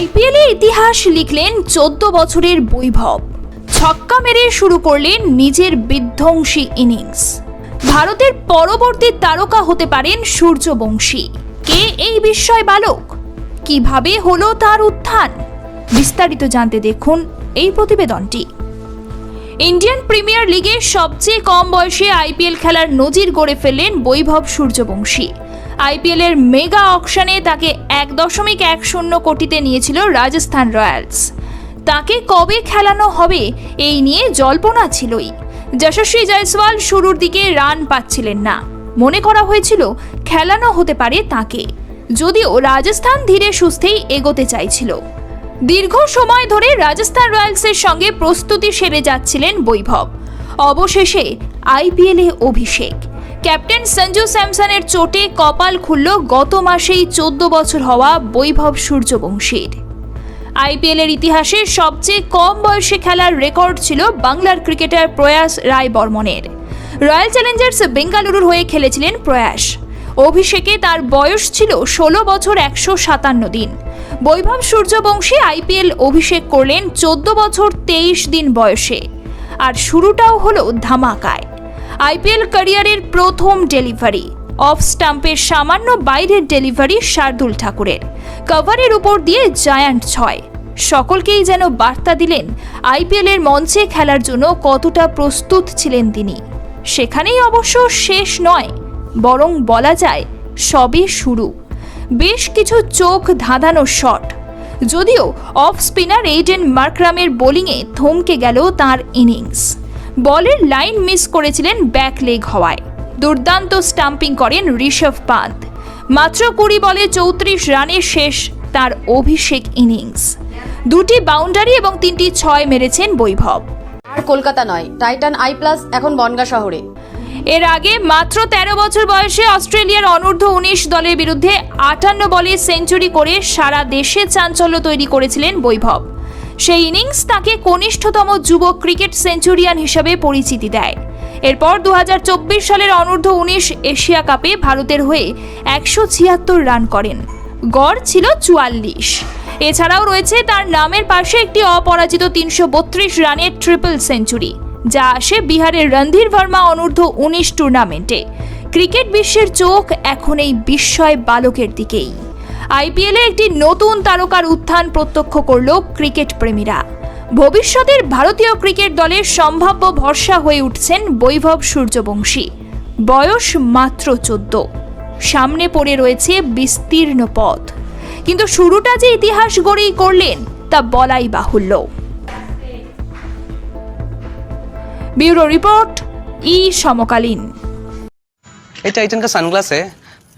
আইপিএলে ইতিহাস লিখলেন চোদ্দ বছরের বৈভব। ছক্কা মেরে শুরু করলেন নিজের বিধ্বংসী ইনিংস। ভারতের পরবর্তী তারকা হতে পারেন সূর্যবংশী। কে এই বিস্ময় বালক? কীভাবে হলো তার উত্থান? বিস্তারিত জানতে দেখুন এই প্রতিবেদনটি। ইন্ডিয়ান প্রিমিয়ার লিগে সবচেয়ে কম বয়সে আইপিএল খেলার নজির গড়ে ফেললেন বৈভব সূর্যবংশী। আইপিএল এর মেগা অকশনে তাকে এক দশমিক এক শূন্য কোটিতে নিয়েছিল রাজস্থান রয়্যালস। তাকে কবে খেলানো হবে এই নিয়ে জল্পনা ছিলই। যশস্বী জয়সওয়াল শুরুর দিকে রান পাচ্ছিলেন না। মনে করা হয়েছিল খেলানো হতে পারে তাকে। যদিও রাজস্থান ধীরে সুস্থেই এগোতে চাইছিল। দীর্ঘ সময় ধরে রাজস্থান রয়্যালসের সঙ্গে প্রস্তুতি সেরে যাচ্ছিলেন বৈভব। অবশেষে আইপিএলে অভিষেক। ক্যাপ্টেন সঞ্জু স্যামসনের চোটে কপাল খুলল গত মাসেই চোদ্দ বছর হওয়া বৈভব সূর্যবংশীর। আইপিএলের ইতিহাসে সবচেয়ে কম বয়সে খেলার রেকর্ড ছিল বাংলার ক্রিকেটার প্রয়াস রায় বর্মনের রয়্যাল চ্যালেঞ্জার্স বেঙ্গালুরুর হয়ে খেলেছিলেন প্রয়াস। অভিষেকে তার বয়স ছিল ষোলো বছর একশো সাতান্ন দিন। বৈভব সূর্যবংশী আইপিএল অভিষেক করলেন চোদ্দ বছর তেইশ দিন বয়সে। আর শুরুটাও হলো ধামাকায়। আইপিএল ক্যারিয়ারের প্রথম ডেলিভারি। অফ স্টাম্পের সামান্য বাইরের ডেলিভারি শার্দুল ঠাকুরের। কভারের উপর দিয়ে জায়ান্ট ছয়। সকলকেই যেন বার্তা দিলেন, আইপিএলের মঞ্চে খেলার জন্য কতটা প্রস্তুত ছিলেন তিনি। সেখানেই অবশ্য শেষ নয়, বরং বলা যায় সবে শুরু। বেশ কিছু চোখ ধাঁধানো শট। যদিও অফ স্পিনার এইডেন মার্করামের বোলিংয়ে থমকে গেল তার ইনিংস। বলের লাইন মিস করেছিলেন ব্যাক লেগ হওয়ায়। দুর্দান্ত স্টাম্পিং করেন ঋষভ পান্ত মাত্র কুড়ি বলে চৌত্রিশ রানে শেষ তার অভিষেক ইনিংস। দুটি বাউন্ডারি এবং তিনটি ছয় মেরেছেন বৈভব। আর কলকাতা নয় টাইটান আই প্লাস এখন বনগা শহরে। এর আগে মাত্র তেরো বছর বয়সে অস্ট্রেলিয়ার অনূর্ধ্ব উনিশ দলের বিরুদ্ধে আটান্ন বলে সেঞ্চুরি করে সারা দেশে চাঞ্চল্য তৈরি করেছিলেন বৈভব। সেই ইনিংস তাকে কনিষ্ঠতম যুব ক্রিকেট সেঞ্চুরিয়ান হিসেবে পরিচিতি দেয়। এরপর দু হাজার চব্বিশ সালের অনূর্ধ্ব উনিশ এশিয়া কাপে ভারতের হয়ে একশো ছিয়াত্তর রান করেন। গড় ছিল চুয়াল্লিশ। এছাড়াও রয়েছে তার নামের পাশে একটি অপরাজিত তিনশো বত্রিশ রানের ট্রিপল সেঞ্চুরি যা আসে বিহারের রণধীর ভার্মা অনূর্ধ্ব উনিশ টুর্নামেন্টে ক্রিকেট বিশ্বের চোখ এখন এই বিস্ময় বালকের দিকেই। আইপিএলে একটি নতুন তারকার উত্থান প্রত্যক্ষ করল ক্রিকেট প্রেমীরা ভবিষ্যতের ভারতীয় ক্রিকেট দলের সম্ভাব্য ভরসা হয়ে উঠছেন বৈভব সূর্যবংশী বয়স মাত্র চোদ্দ সামনে পড়ে রয়েছে বিস্তীর্ণ পথ কিন্তু শুরুটা যে ইতিহাস গড়েই করলেন তা বলাই বাহুল্য ব্যুরো রিপোর্ট ই সমকালীন ये टाइटन का सनग्लास है